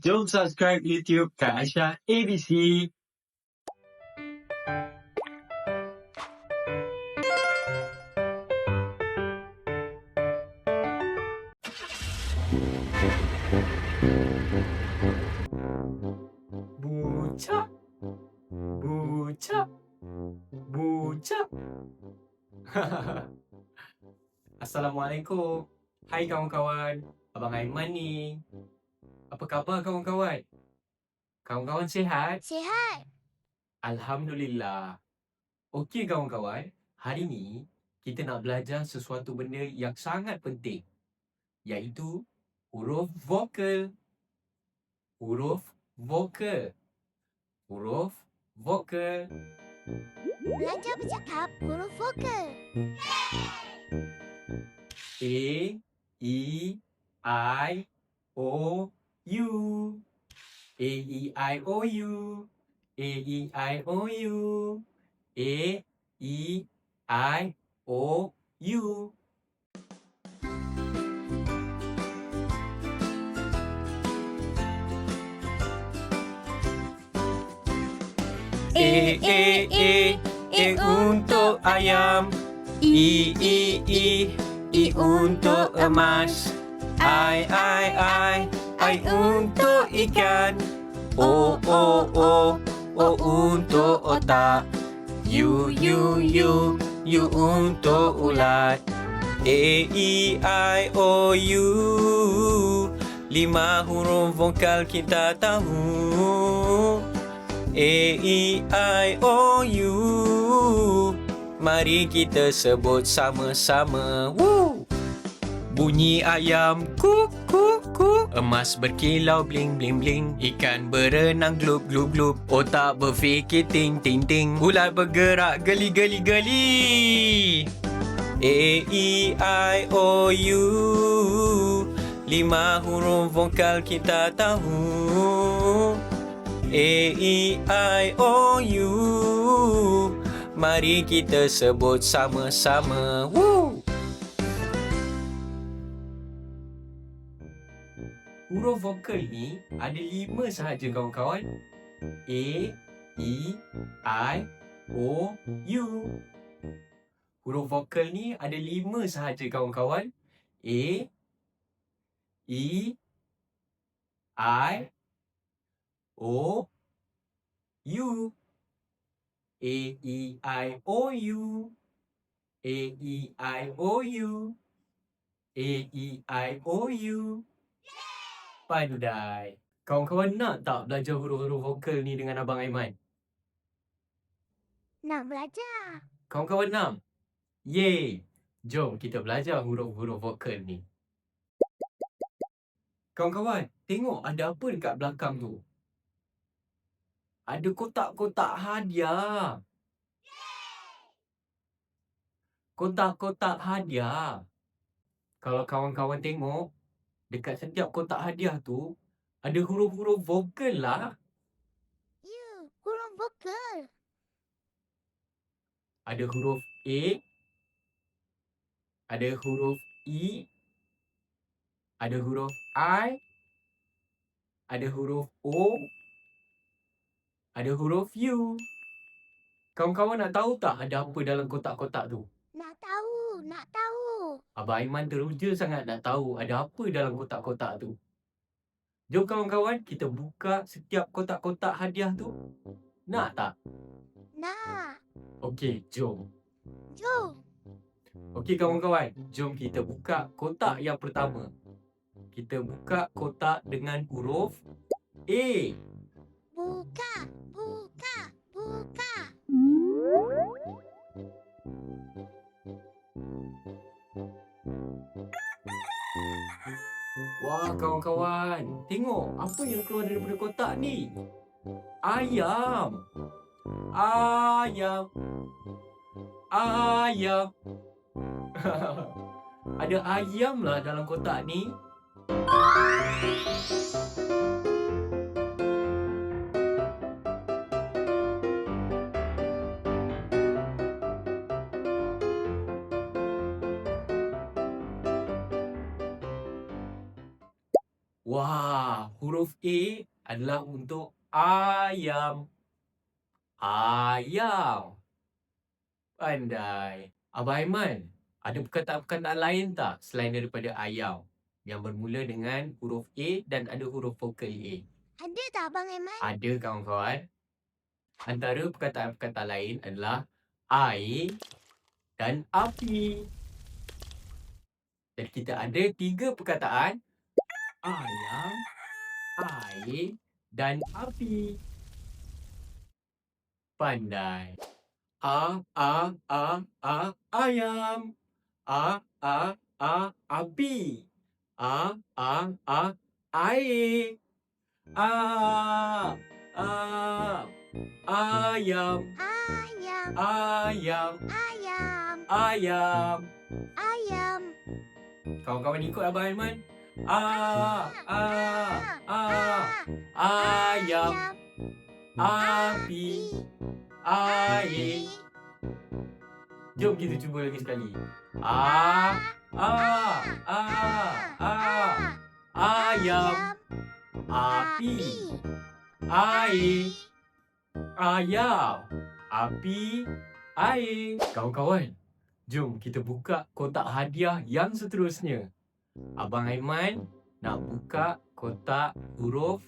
Jom subscribe YouTube Aisyah ABC. Assalamualaikum. Hai kawan-kawan. Abang Aiman ni. Apa khabar kawan-kawan? Kawan-kawan sihat? Sihat. Alhamdulillah. Okey kawan-kawan, hari ni kita nak belajar sesuatu benda yang sangat penting. Iaitu huruf vokal. Huruf vokal. Huruf vokal. Belajar bercakap huruf vokal. A, E, I, O, U. A, E, I, O, U. A, E, I, O, U. A, E, I, O, U. E, E, E, E untuk ayam. I, I, I, I untuk emas. I, I, I, I untuk ikan. O, O, O, O untuk otak. U, U, U, U untuk ulat. A, E, I, O, U. Lima huruf vokal kita tahu. A, E, I, O, U. Mari kita sebut sama-sama. Woo! Bunyi ayam kuk Emas berkilau bling bling bling. Ikan berenang glub glub glub Otak berfikir ting ting ting. Ulat bergerak geli geli geli. A, E, I, O, U. Lima huruf vokal kita tahu. A, E, I, O, U. Mari kita sebut sama-sama. Woo! Huruf vokal ni ada lima sahaja kawan-kawan. A, E, I, O, U. Huruf vokal ni ada lima sahaja kawan-kawan. A, E, I, O, U. A, E, I, O, U. A, E, I, O, U. A, E, I, O, U. Pandai. Kawan-kawan nak tak belajar huruf-huruf vokal ni dengan Abang Aiman? Nak belajar. Kawan-kawan nak? Yeay! Jom kita belajar huruf-huruf vokal ni. Kawan-kawan, tengok ada apa dekat belakang tu? Ada kotak-kotak hadiah. Kotak-kotak hadiah. Kalau kawan-kawan tengok, dekat setiap kotak hadiah tu, ada huruf-huruf vokal lah. You, huruf vokal. Ada huruf A, ada huruf E, ada huruf I, ada huruf O, ada huruf U. Kawan-kawan nak tahu tak ada apa dalam kotak-kotak tu? Nak tahu, nak tahu. Abang Aiman teruja sangat nak tahu ada apa dalam kotak-kotak tu. Jom kawan-kawan kita buka setiap kotak-kotak hadiah tu. Nak tak? Nak. Okey, jom. Jom. Okey kawan-kawan, jom kita buka kotak yang pertama. Kita buka kotak dengan huruf A. Buka, buka, buka. Wah kawan-kawan, tengok apa yang keluar daripada kotak ni. Ayam. Ayam. Ayam. Ada ayam lah dalam kotak ni. Wah, huruf A adalah untuk ayam. Ayam. Pandai. Abang Aiman, ada perkataan-perkataan lain tak selain daripada ayam? Yang bermula dengan huruf A dan ada huruf vokal A. Ada tak Abang Aiman? Ada kawan-kawan. Antara perkataan-perkataan lain adalah air dan api. Jadi kita ada tiga perkataan. Ayam, air dan api. Pandai. A, a, a, a, ayam. A, a, a, api. A, a, a, air. A, a, ayam, Ayam, ayam, ayam, ayam. ayam. Kawan-kawan ikut Abang Aiman. A, a, a, Ah, ayam, api, air. Jom kita cuba lagi sekali. A, a, a, a, ayam, api, air. Ayam, api, air. Kawan-kawan, jom kita buka kotak hadiah yang seterusnya. Abang Aiman nak buka kotak huruf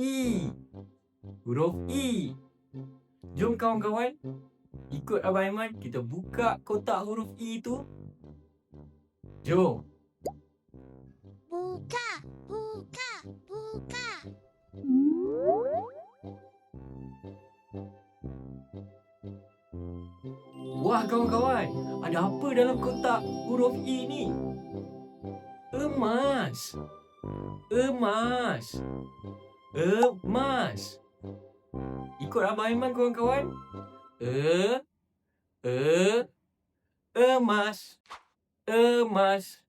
I. Huruf I. Jom kawan-kawan, ikut Abang Aiman kita buka kotak huruf I tu. Jom. Buka, buka, buka. Wah kawan-kawan, ada apa dalam kotak huruf I ni? Emas. Emas. Emas. Ikut Abang Aiman kawan-kawan. E. E. Emas. Emas.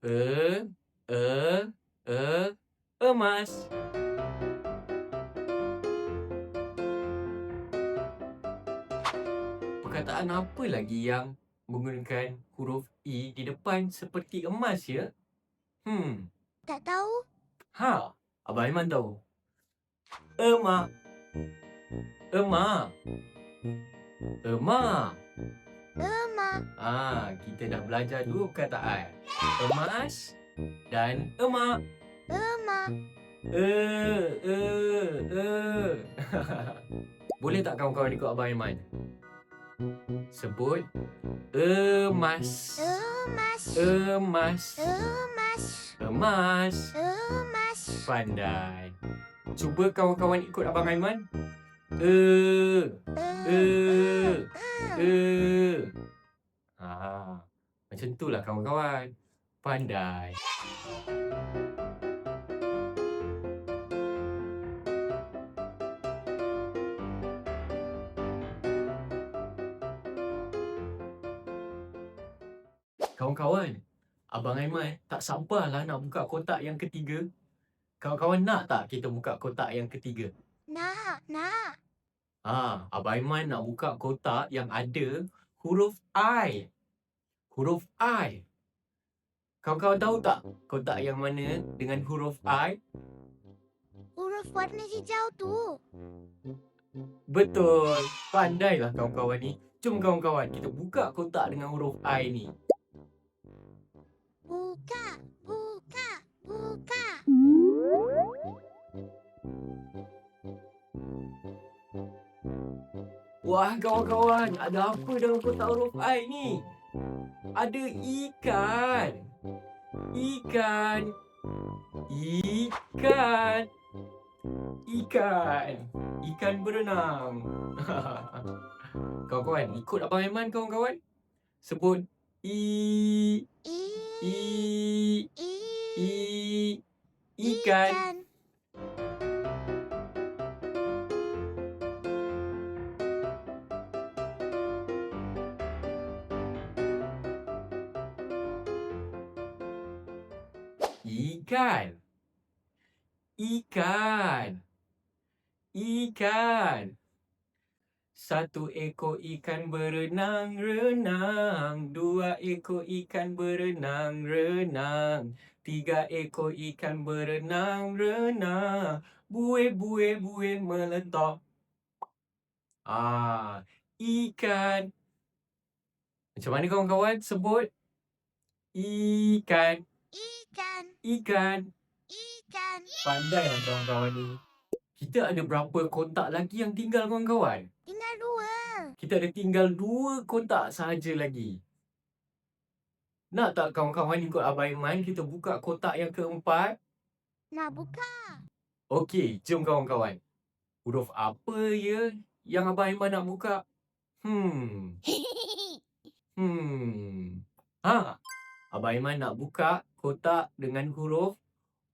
E. E. E. Emas. Perkataan apa lagi yang menggunakan huruf I di depan seperti emas ya? Hmm, Tak tahu? ha, Abang Aiman tahu. Emak. Emak. Emak. Emak, Ah, kita dah belajar dua perkataan. Emas dan emak. emak. Eh, eh, eh. Boleh tak kawan-kawan ikut Abang Aiman? Sebut emas. Emas, Emas. emas, Emas. emas. Pandai. Cuba kawan-kawan ikut Abang Aiman. Eh, eh, eh. Ah, macam tu lah kawan-kawan. Pandai. Kawan-kawan, Abang Aiman tak sabarlah nak buka kotak yang ketiga. Kawan-kawan nak tak kita buka kotak yang ketiga? Nak, nak. Ha, Abang Aiman nak buka kotak yang ada huruf I. Huruf I. Kawan-kawan tahu tak kotak yang mana dengan huruf I? Huruf warna hijau tu. Betul. Pandailah kawan-kawan ni. Jom kawan-kawan kita buka kotak dengan huruf I ni. Buka, buka, buka. Wah kawan-kawan, ada apa dalam kotak huruf I ni? Ada ikan. Ikan. Ikan. Ikan. Ikan berenang. kawan-kawan, ikut Abang Aiman kawan-kawan. Sebut i I, i i, i ikan. Ikan. Satu ekor ikan berenang-renang. Dua ekor ikan berenang-renang. Tiga ekor ikan berenang-renang. Buih-buih-buih meletak. Ah, ikan. Macam mana kawan-kawan sebut? Ikan. Ikan. Ikan. Ikan. Pandailah kawan-kawan ni. Kita ada berapa kotak lagi yang tinggal kawan-kawan? Tinggal dua. Kita ada tinggal dua kotak sahaja lagi. Nak tak kawan-kawan ikut Abang Iman kita buka kotak yang keempat? Nak buka. Okey, jom kawan-kawan. Huruf apa ya yang Abang Iman nak buka? Hmm. Hmm. Ha. Abang Iman nak buka kotak dengan huruf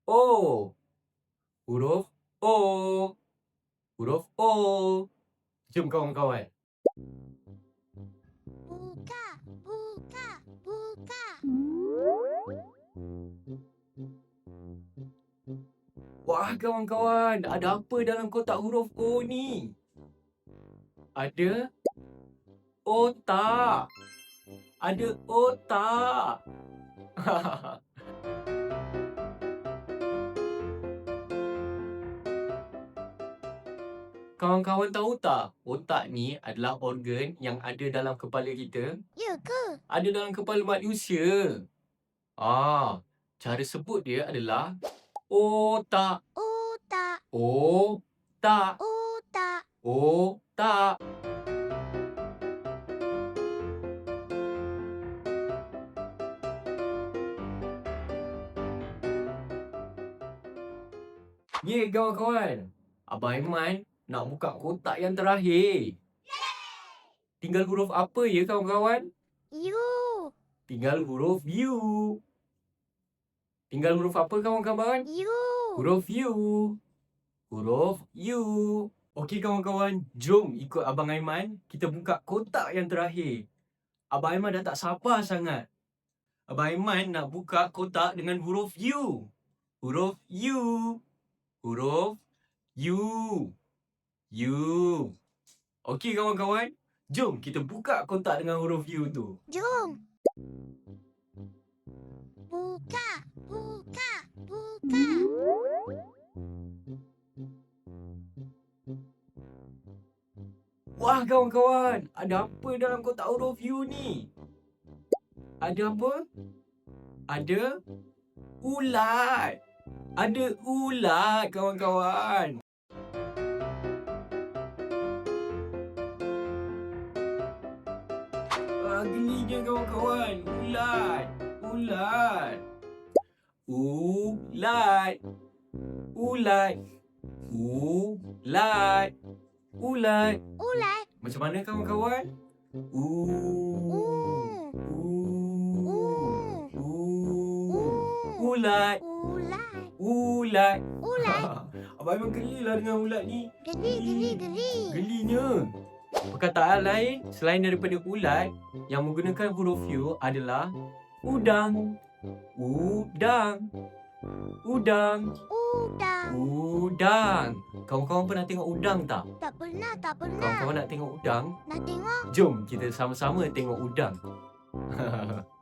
O. Huruf O. Huruf O. Jom kawan-kawan. buka. Buka. Buka. Wah kawan-kawan, ada apa dalam kotak huruf O ni? Ada otak. Ada otak. Kawan-kawan tahu tak, otak ni adalah organ yang ada dalam kepala kita, Ya ke? ada dalam kepala manusia. Ah, cara sebut dia adalah otak. Otak. Otak. Otak. Otak. Ye kawan-kawan. Abang Aiman nak buka kotak yang terakhir. Tinggal huruf apa ya kawan-kawan? You. Tinggal huruf U. Tinggal huruf apa kawan-kawan? You. Huruf U. Huruf U. Okey kawan-kawan, jom ikut Abang Aiman. Kita buka kotak yang terakhir. Abang Aiman dah tak sabar sangat. Abang Aiman nak buka kotak dengan huruf U. Huruf U. Huruf U. U. Okey kawan-kawan, jom kita buka kotak dengan huruf U tu. Jom. Buka. Buka. Buka. Wah kawan-kawan, ada apa dalam kotak huruf U ni? Ada apa? Ada ulat. Ada ulat kawan-kawan. Gelinya kawan-kawan. Ulat. Ulat. Ulat. Ulat. Ulat. Ulat. Ulat. Macam mana kawan-kawan? Uh. Ulat. Ulat. Ulat. Ulat. Abang memang gelilah dengan ulat ni. Geli, geli, geli. Gelinya. Perkataan lain selain daripada ulat yang menggunakan huruf U adalah udang. Udang. Udang. Udang. Udang. Kawan-kawan pernah tengok udang tak? Tak pernah, tak pernah. Kawan-kawan nak tengok udang? Nak tengok? Jom kita sama-sama tengok udang.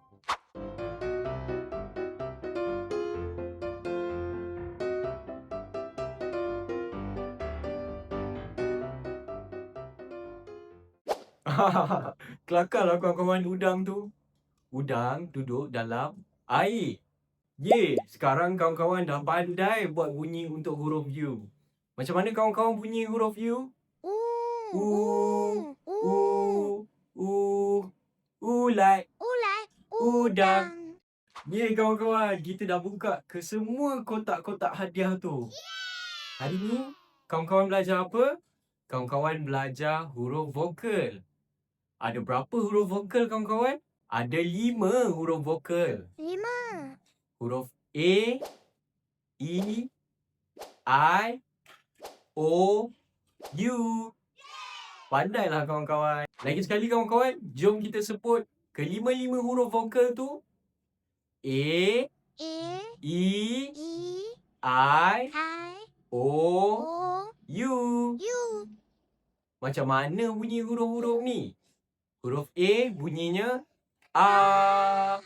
Kelakarlah kawan-kawan udang tu. Udang duduk dalam air. Ye, sekarang kawan-kawan dah pandai buat bunyi untuk huruf U. Macam mana kawan-kawan bunyi huruf U? Uh. Uh. U, u, ulat. Ulat. Udang. Ye kawan-kawan, kita dah buka ke semua kotak-kotak hadiah tu. Hari ni, kawan-kawan belajar apa? Kawan-kawan belajar huruf vokal. Ada berapa huruf vokal kawan-kawan? Ada lima huruf vokal. Lima. Huruf A, E, I, O, U. Pandailah kawan-kawan. Lagi sekali kawan-kawan, jom kita sebut kelima-lima huruf vokal tu. A, A. E, E. I, I. O, O. U. U. Macam mana bunyi huruf-huruf ni? Huruf A bunyinya A.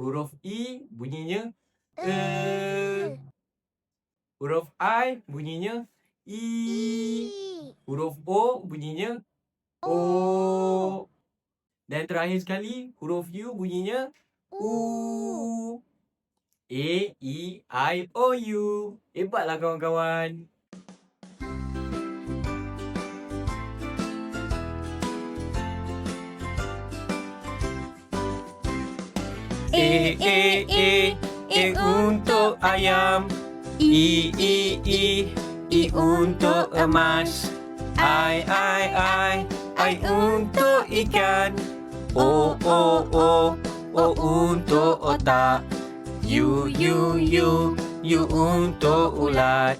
Huruf E bunyinya E. Huruf I bunyinya I. I. Huruf O bunyinya O. Dan terakhir sekali, huruf U bunyinya U. A, E, I, O, U. Hebatlah kawan-kawan. E, E, E, E untuk ayam. I, I, I, I untuk emas. I, I, I, I untuk ikan. O, O, O, O untuk otak. U, U, U, U untuk ulat.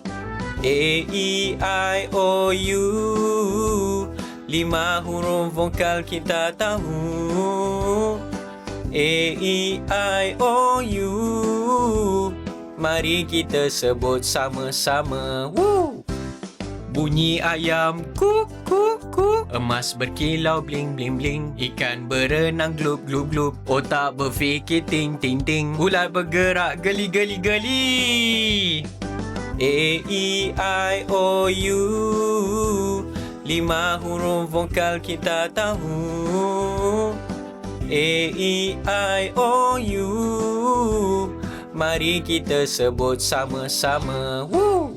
A, E, I, O, U. Lima huruf vokal kita tahu. A, E, I, O, U. Mari kita sebut sama-sama. Woo! Bunyi ayam kuk kuk kuk Emas berkilau bling bling bling. Ikan berenang glub glub glub Otak berfikir ting ting ting. Ulat bergerak geli geli geli. A E I O U. Lima huruf vokal kita tahu A E I O U Mari kita sebut sama-sama Woo!